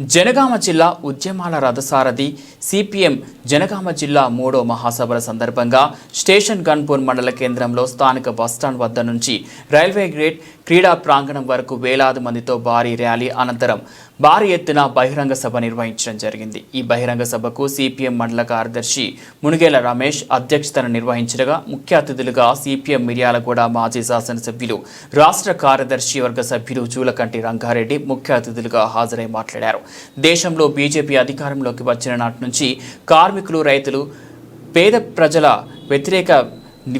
జనగామ జిల్లా ఉద్యమాల రథసారథి సిపిఎం జనగామ జిల్లా మూడో మహాసభల సందర్భంగా స్టేషన్ గన్పూర్ మండల కేంద్రంలో స్థానిక బస్టాండ్ వద్ద నుంచి రైల్వే గ్రేడ్ క్రీడా ప్రాంగణం వరకు వేలాది మందితో భారీ ర్యాలీ అనంతరం భారీ ఎత్తున బహిరంగ సభ నిర్వహించడం జరిగింది. ఈ బహిరంగ సభకు సిపిఎం మండల కార్యదర్శి మునిగేల రమేష్ అధ్యక్షతన నిర్వహించగా ముఖ్య అతిథులుగా సిపిఎం మిర్యాలగూడ మాజీ శాసనసభ్యులు రాష్ట్ర కార్యదర్శి వర్గ సభ్యులు జూలకంటి రంగారెడ్డి ముఖ్య అతిథులుగా హాజరై మాట్లాడారు. దేశంలో బీజేపీ అధికారంలోకి వచ్చిన నాటి నుంచి కార్మికులు రైతులు పేద ప్రజల వ్యతిరేక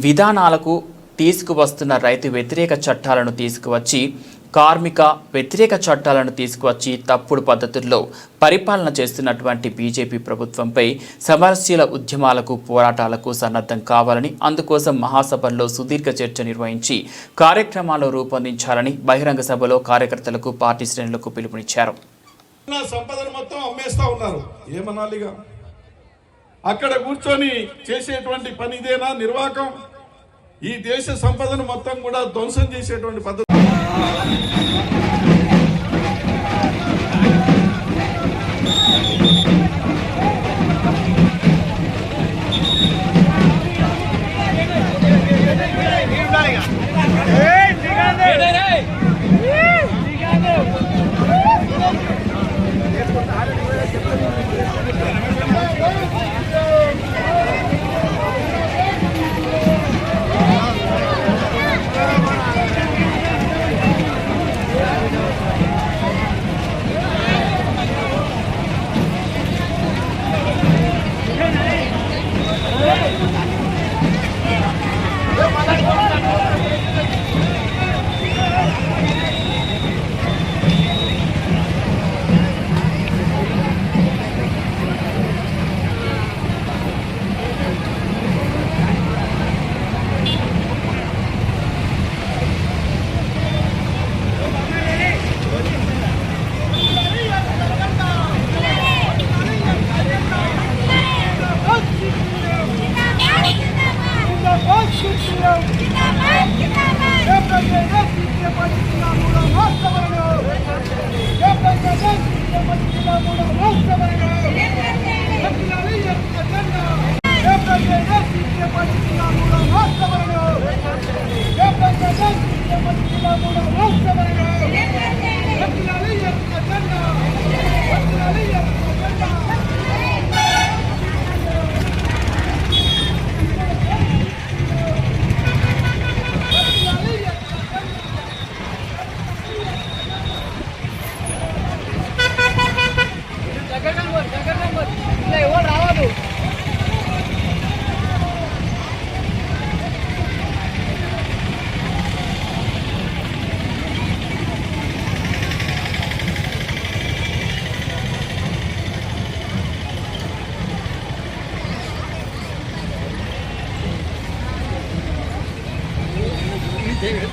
విధానాలకు తీసుకువస్తున్న రైతు వ్యతిరేక చట్టాలను తీసుకువచ్చి కార్మిక వ్యతిరేక చట్టాలను తీసుకువచ్చి తప్పుడు పద్ధతుల్లో పరిపాలన చేస్తున్నటువంటి బీజేపీ ప్రభుత్వంపై సమరశీల ఉద్యమాలకు పోరాటాలకు సన్నద్ధం కావాలని అందుకోసం మహాసభల్లో సుదీర్ఘ చర్చ నిర్వహించి కార్యక్రమాలు రూపొందించాలని బహిరంగ సభలో కార్యకర్తలకు పార్టీ శ్రేణులకు పిలుపునిచ్చారు. అక్కడ కూర్చొని చేసేటువంటి పని ఇదేనా నిర్వాహకం ఈ దేశ సంపదను మొత్తం కూడా ధ్వంసం చేసేటువంటి పద్ధతి. సిపిఎం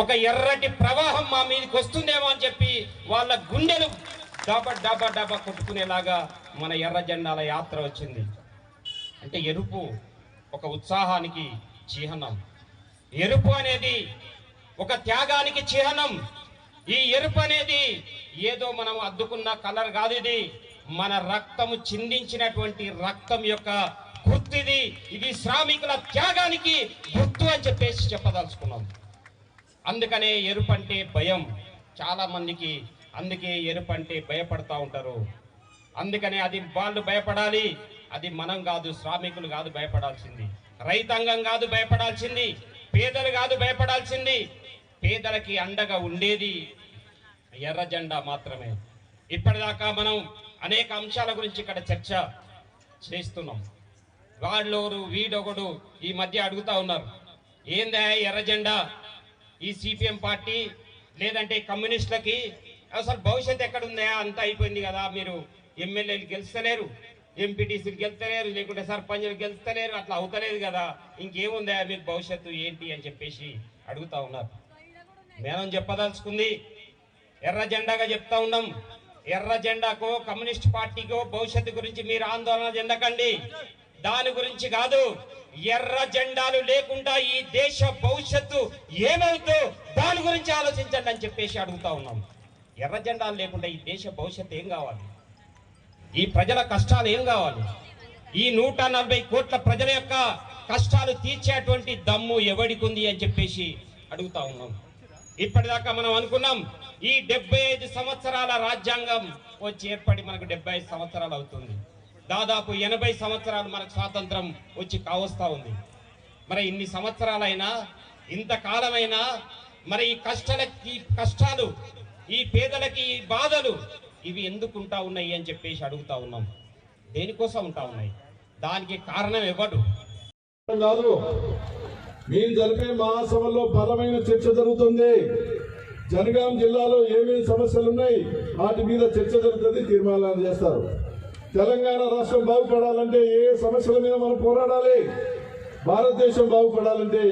ఒక ఎర్రటి ప్రవాహం మా మీదకి వస్తుందేమో అని చెప్పి వాళ్ళ గుండెలు డాబా డాబా డాబా కొట్టుకునేలాగా మన ఎర్ర జెండాల యాత్ర వచ్చింది. అంటే ఎరుపు ఒక ఉత్సాహానికి చిహ్నం. ఎరుపు అనేది ఒక త్యాగానికి చిహ్నం. ఈ ఎరుపు అనేది ఏదో మనం అద్దుకున్న కలర్ కాదు ఇది. మన రక్తము చిందించినటువంటి రక్తం యొక్క గుర్తు ఇది ఇది శ్రామికుల త్యాగానికి గుర్తు అని చెప్పేసి చెప్పదలుచుకున్నాం. అందుకనే ఎరుపంటే భయం. చాలా మందికి అందుకే ఎరుపంటే భయపడతా ఉంటారు. అందుకనే అది వాళ్ళు భయపడాలి. అది మనం కాదు శ్రామికులు కాదు భయపడాల్సింది. రైతాంగం కాదు భయపడాల్సింది. పేదలు కాదు భయపడాల్సింది. పేదలకి అండగా ఉండేది ఎర్ర జెండా మాత్రమే. ఇప్పటిదాకా మనం అనేక అంశాల గురించి ఇక్కడ చర్చ చేస్తున్నాం. వాళ్ళోరు వీడొకడు ఈ మధ్య అడుగుతా ఉన్నారు. ఏందా ఎర్ర జెండా? ఈ సిపిఎం పార్టీ లేదంటే కమ్యూనిస్టులకి అసలు భవిష్యత్తు ఎక్కడుందా అంతా అయిపోయింది కదా. మీరు ఎమ్మెల్యేలు గెలుస్తలేరు ఎంపీటీసీలు గెలుస్తలేరు లేకుంటే సర్పంచ్లు గెలుస్తలేరు అట్లా అవుతలేదు కదా. ఇంకేముందా మీకు భవిష్యత్తు ఏంటి అని చెప్పేసి అడుగుతా ఉన్నారు. మేనం చెప్పదలుచుకుంది ఎర్ర జెండాగా చెప్తా ఉన్నాం. ఎర్ర జెండాకో కమ్యూనిస్ట్ పార్టీకో భవిష్యత్తు గురించి మీరు ఆందోళన చెందకండి. దాని గురించి కాదు ఎర్ర జెండాలు లేకుండా ఈ దేశ భవిష్యత్తు ఏమవుతో దాని గురించి ఆలోచించండి అని చెప్పేసి అడుగుతా ఉన్నాం. ఎర్ర జెండాలు లేకుండా ఈ దేశ భవిష్యత్తు ఏం కావాలి? ఈ ప్రజల కష్టాలు ఏం కావాలి? ఈ నూట నలభై కోట్ల ప్రజల యొక్క కష్టాలు తీర్చేటువంటి దమ్ము ఎవడికి ఉంది అని చెప్పేసి అడుగుతా ఉన్నాం. ఇప్పటిదాకా మనం అనుకున్నాం ఈ డెబ్బై ఐదు సంవత్సరాల రాజ్యాంగం వచ్చి ఏర్పడి మనకు డెబ్బై ఐదు సంవత్సరాలు అవుతుంది. దాదాపు ఎనభై సంవత్సరాలు మనకు స్వాతంత్రం వచ్చి కావస్తా ఉంది. మరి ఇన్ని సంవత్సరాలైనా ఇంతకాలమైనా మరి ఈ కష్టాలకి కష్టాలు ఈ పేదలకి ఈ బాధలు ఇవి ఎందుకు ఉంటా ఉన్నాయి అని చెప్పేసి అడుగుతా ఉన్నాం. దేనికోసం ఉంటా ఉన్నాయి? దానికి కారణం ఇవ్వడు కాదు. మేము జరిపే మహాసభలో బలమైన చర్చ జరుగుతుంది. జనగాం జిల్లాలో ఏమేమి సమస్యలు ఉన్నాయి వాటి మీద చర్చ జరుగుతుంది తీర్మానాలు చేస్తారు. తెలంగాణ రాష్ట్రం బాగుపడాలంటే ఏ సమస్యల మీద మనం పోరాడాలి? భారతదేశం బాగుపడాలంటే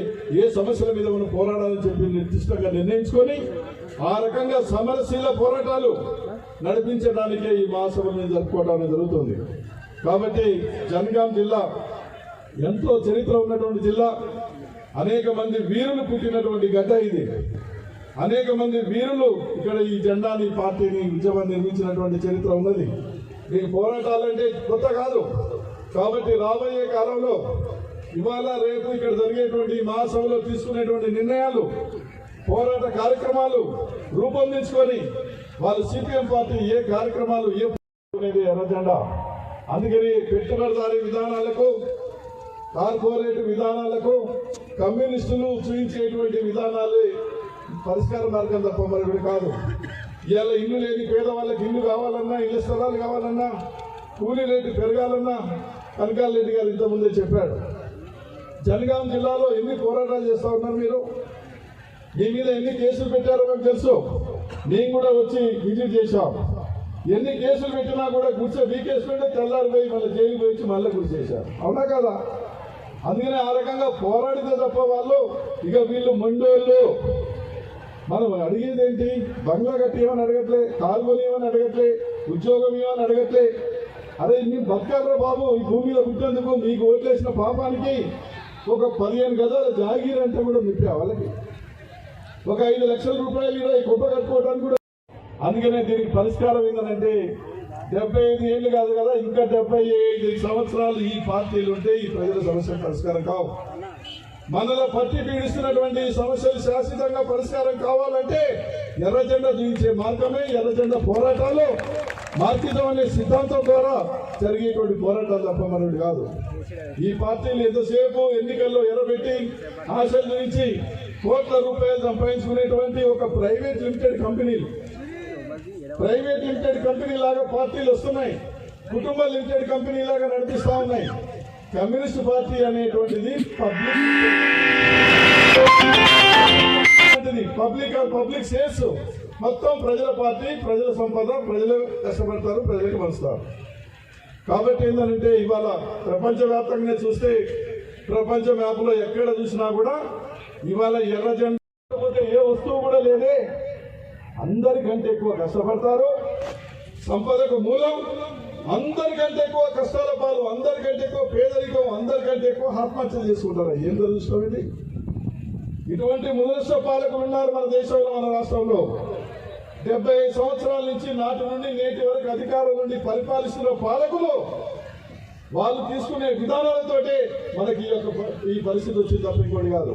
ఏ సమస్యల మీద మనం పోరాడాలని చెప్పి నిర్దిష్టంగా నిర్ణయించుకొని ఆ రకంగా సమరశీల పోరాటాలు నడిపించడానికే ఈ మహాసభలను జరుపుకోవడం జరుగుతుంది. కాబట్టి జనగాం జిల్లా ఎంతో చరిత్ర ఉన్నటువంటి జిల్లా. అనేక మంది వీరులు పుట్టినటువంటి గడ్డ ఇది. అనేక మంది వీరులు ఇక్కడ ఈ జెండాని పార్టీని విజయవాడ నిర్మించినటువంటి చరిత్ర ఉన్నది. ఈ పోరాటాలంటే కొత్త కాదు. కాబట్టి రాబోయే కాలంలో ఇవాళ రేపు ఇక్కడ జరిగేటువంటి మహాసభలో తీసుకునేటువంటి నిర్ణయాలు పోరాట కార్యక్రమాలు రూపొందించుకొని వాళ్ళు సిపిఎం పార్టీ ఏ కార్యక్రమాలు ఏ అనేది ఎర్రజెండా. అందుకని పెట్టుబడిదారీ విధానాలకు కార్పొరేట్ విధానాలకు కమ్యూనిస్టులు చూపించేటువంటి విధానాలే పరిష్కార మార్గం తప్ప మరొకటి కాదు. ఇవాళ ఇల్లు లేని పేదవాళ్ళకి ఇల్లు కావాలన్నా ఇళ్ళ స్థలాలు కావాలన్నా కూలీ రేటు పెరగాలన్నా కనకాల రెడ్డి గారు ఇంతకుముందే చెప్పాడు. జనగాం జిల్లాలో ఎన్ని పోరాటాలు చేస్తా ఉన్నారు మీరు? మీ మీద ఎన్ని కేసులు పెట్టారో మాకు తెలుసు. నేను కూడా వచ్చి విజిట్ చేశాం. ఎన్ని కేసులు పెట్టినా కూడా కూర్చో మీ కేసు పెట్టే తెల్లారి పోయి మళ్ళీ జైలు పోయి వచ్చి మళ్ళీ గురి చేశారు. అవునా కదా? అందుకనే ఆ రకంగా పోరాడితే తప్ప వాళ్ళు ఇక వీళ్ళు మొండోళ్ళు. మనం అడిగేది ఏంటి బంగ్లా కట్టేయమని అడగట్లే? కాలువలు ఏమని అడగట్లే? ఉద్యోగం ఏమని అడగట్లే? అరే నీ బతకాలరా బాబు ఈ భూమి మీద పుట్టేందుకు మీకు ఓట్లేసిన పాపానికి ఒక పదిహేను గదాల జాగీర్ అంటే కూడా చెప్పా వాళ్ళకి? ఒక ఐదు లక్షల రూపాయలు ఇలా ఈ గొప్ప కట్టుకోవడానికి కూడా. అందుకనే దీనికి పరిష్కారం ఏంటంటే డెబ్బై ఐదు ఏళ్ళు కాదు కదా ఇంకా డెబ్బై ఐదు సంవత్సరాలు ఈ పార్టీలు ఉంటే ఈ ప్రజల సమస్య పరిష్కారం కావు. మనలో పట్టి పీడిస్తున్నటువంటి సమస్యలు శాశ్వతంగా పరిష్కారం కావాలంటే ఎర్రజెండ జీవించే మార్గమే ఎర్రజెండ పోరాటాలు. మార్కితం అనే సిద్ధాంతం ద్వారా జరిగేటువంటి పోరాటాలు తప్ప మరొకటి కాదు. ఈ పార్టీలు ఎంతసేపు ఎన్నికల్లో ఎర్రబెట్టి ఆశలు నుంచి కోట్ల రూపాయలు సంపాదించుకునేటువంటి ఒక ప్రైవేట్ లిమిటెడ్ కంపెనీలు. ప్రైవేట్ లిమిటెడ్ కంపెనీ లాగా పార్టీలు వస్తున్నాయి. కుటుంబ లిమిటెడ్ కంపెనీ లాగా నడిపిస్తా ఉన్నాయి. కమ్యూనిస్ట్ పార్టీ అనేటువంటిది పబ్లిక్ పబ్లిక్ పబ్లిక్ షేర్స్ మొత్తం ప్రజల పార్టీ ప్రజల సంపద ప్రజలు కష్టపడతారు ప్రజలకు పంచుతారు. కాబట్టి ఏంటంటే ఇవాళ ప్రపంచవ్యాప్తంగా చూస్తే ప్రపంచ మ్యాప్లో ఎక్కడ చూసినా కూడా ఇవాళ ఎర్ర జెండా ఏ వస్తువు కూడా లేదే. అందరికంటే ఎక్కువ కష్టపడతారు. సంపదకు మూలం అందరికంటే ఎక్కువ కష్టాల పాలు అందరికంటే ఎక్కువ పేదరికం అందరికంటే ఎక్కువ ఆత్మహత్య చేసుకుంటారు. ఏం తెలుసుకోండి ఇటువంటి ముదర్శ పాలకులు ఉన్నారు మన దేశంలో మన రాష్ట్రంలో. డెబ్బై ఐదు సంవత్సరాల నుంచి నాటి నుండి నేటి వరకు అధికారం నుండి పరిపాలిస్తున్న పాలకులు వాళ్ళు తీసుకునే విధానాలతోటే మనకి ఈ యొక్క ఈ పరిస్థితి వచ్చింది తప్ప ఇంకోటి కాదు.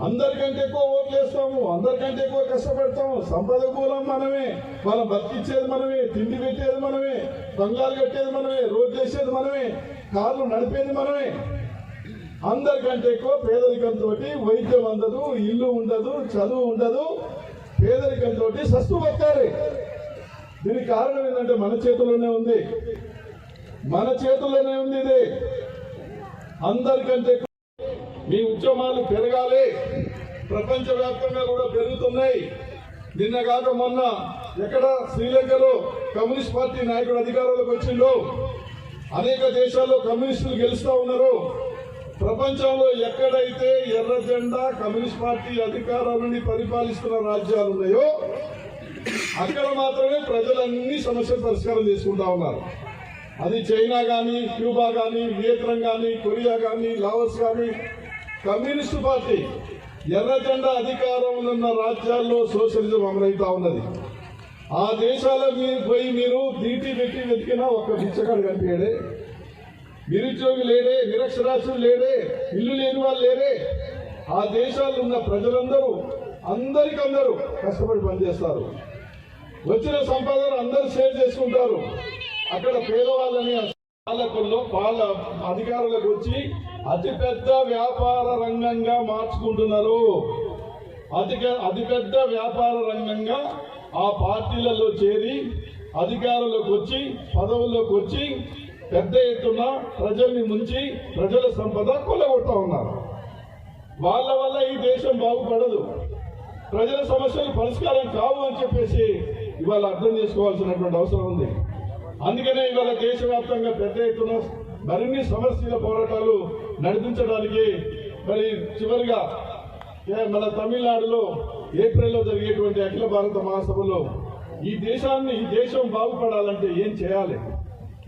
అందరికంటే ఎక్కువ ఓట్లు వేస్తాము అందరికంటే ఎక్కువ కష్టపడతాము. సంపద కూలం మనమే మనం బతికిచ్చేది మనమే తిండి పెట్టేది మనమే బంగారు కట్టేది మనమే రోడ్లు వేసేది మనమే కార్లు నడిపేది మనమే. అందరికంటే ఎక్కువ పేదరికంతో వైద్యం అందదు ఇల్లు ఉండదు చదువు ఉండదు పేదరికంతో సస్తు బతకాలి. దీనికి కారణం ఏంటంటే మన చేతుల్లోనే ఉంది. మన చేతుల్లోనే ఉంది ఇది. అందరికంటే ఎక్కువ మీ ఉద్యమాలు పెరగాలి. ప్రపంచవ్యాప్తంగా కూడా పెరుగుతున్నాయి. నిన్న కాక మొన్న ఎక్కడ శ్రీలంకలో కమ్యూనిస్ట్ పార్టీ నాయకుడు అధికారంలోకి వచ్చిందో అనేక దేశాల్లో కమ్యూనిస్టులు గెలుస్తూ ఉన్నారు. ప్రపంచంలో ఎక్కడైతే ఎర్ర జెండా కమ్యూనిస్ట్ పార్టీ అధికారాలని పరిపాలిస్తున్న రాజ్యాలు ఉన్నాయో అక్కడ మాత్రమే ప్రజలన్నీ సమస్యలు పరిష్కారం చేసుకుంటా ఉన్నారు. అది చైనా కానీ క్యూబా కానీ వియత్నాం కానీ కొరియా కానీ లావోస్ కానీ కమ్యూనిస్టు పార్టీ ఎర్ర జెండా అధికారంలో ఉన్న రాజ్యాల్లో సోషలిజం అమలవుతా ఉన్నది. ఆ దేశాల మీరు పోయి మీరు దీటి పెట్టి వెతికినా ఒక్క బిచ్చగాడు కనిపించాడే. నిరుద్యోగి లేడే నిరక్షరాస్యులు లేడే ఇల్లు లేని వాళ్ళు లేరే. ఆ దేశాల్లో ఉన్న ప్రజలందరూ అందరికందరూ కష్టపడి పనిచేస్తారు. వచ్చిన సంపాదన అందరూ షేర్ చేసుకుంటారు. అక్కడ పేదవాళ్ళని పాలకుల్లో పాల అధికారులకు వచ్చి అతిపెద్ద వ్యాపార రంగంగా మార్చుకుంటున్నారు. అతి అతిపెద్ద వ్యాపార రంగంగా ఆ పార్టీలలో చేరి అధికారులకు వచ్చి పదవుల్లోకి వచ్చి పెద్ద ఎత్తున ప్రజల్ని ముంచి ప్రజల సంపద కొల్లగొడతా ఉన్నారు. వాళ్ళ వల్ల ఈ దేశం బాగుపడదు. ప్రజల సమస్యలు పరిష్కారం కావు అని చెప్పేసి ఇవాళ అర్థం చేసుకోవాల్సినటువంటి అవసరం ఉంది. అందుకనే ఇవాళ దేశవ్యాప్తంగా పెద్ద ఎత్తున మరిన్ని సమస్యల పోరాటాలు నడిపించడానికి మరి చివరిగా ఏ మన తమిళనాడులో ఏప్రిల్లో జరిగేటువంటి అఖిల భారత మహాసభలో ఈ దేశాన్ని ఈ దేశం బాగుపడాలంటే ఏం చేయాలి?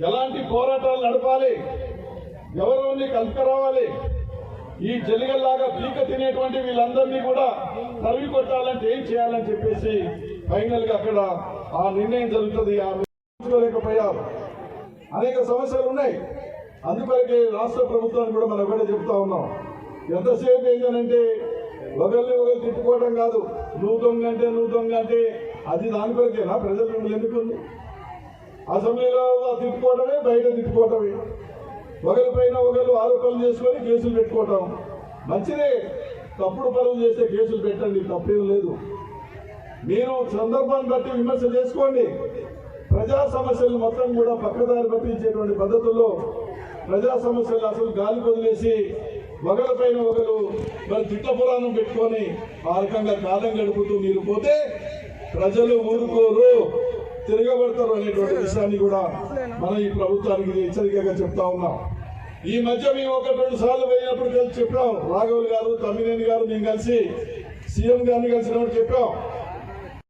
ఎలాంటి పోరాటాలు నడపాలి? ఎవరెవరిని కలుపుకురావాలి? ఈ జలిగల్లాగా పీక తినేటువంటి వీళ్ళందరినీ కూడా తరిమి కొట్టాలంటే ఏం చేయాలని చెప్పేసి ఫైనల్గా అక్కడ ఆ నిర్ణయం జరుగుతుంది. ఆ లేకపోయారు అనేక సమస్యలు ఉన్నాయి. అందుకొరకే రాష్ట్ర ప్రభుత్వాన్ని కూడా మనం ఒకటే చెప్తా ఉన్నాం. ఎంతసేపు ఏంటంటే ఒకరిని ఒకరు తిట్టుకోవడం కాదు. నువ్వు దొంగ అంటే నువ్వు దొంగ అంటే అది దాని కొరకేనా? ప్రజలు మిమ్మల్ని ఎందుకు? అసెంబ్లీలో తిట్టుకోవటమే బయట తిట్టుకోవటమే. ఒకరిపైన ఒకరు ఆరోపణలు చేసుకొని కేసులు పెట్టుకోవటం. మంచిదే. తప్పుడు పనులు చేస్తే కేసులు పెట్టండి తప్పేం లేదు. మీరు సందర్భాన్ని బట్టి విమర్శ చేసుకోండి. ప్రజా సమస్యలు మొత్తం కూడా పక్కదారి పట్టించేటువంటి పద్ధతుల్లో ప్రజా సమస్యలు అసలు గాలి వదిలేసి ఒకరిపైన ఒకరు మరి తిట్ట పురాణం పెట్టుకొని ఆ రకంగా కాలం గడుపుతూ మీరు పోతే ప్రజలు ఊరుకోరు తిరగబడతారు అనేటువంటి విషయాన్ని కూడా మనం ఈ ప్రభుత్వానికి హెచ్చరికగా చెప్తా ఉన్నాం. ఈ మధ్య మేము ఒకటి రెండు సార్లు పోయినప్పుడు కలిసి చెప్పాం. రాఘవులు గారు తమ్మినేని గారు మేము కలిసి సీఎం గారిని కలిసినప్పుడు చెప్పాం.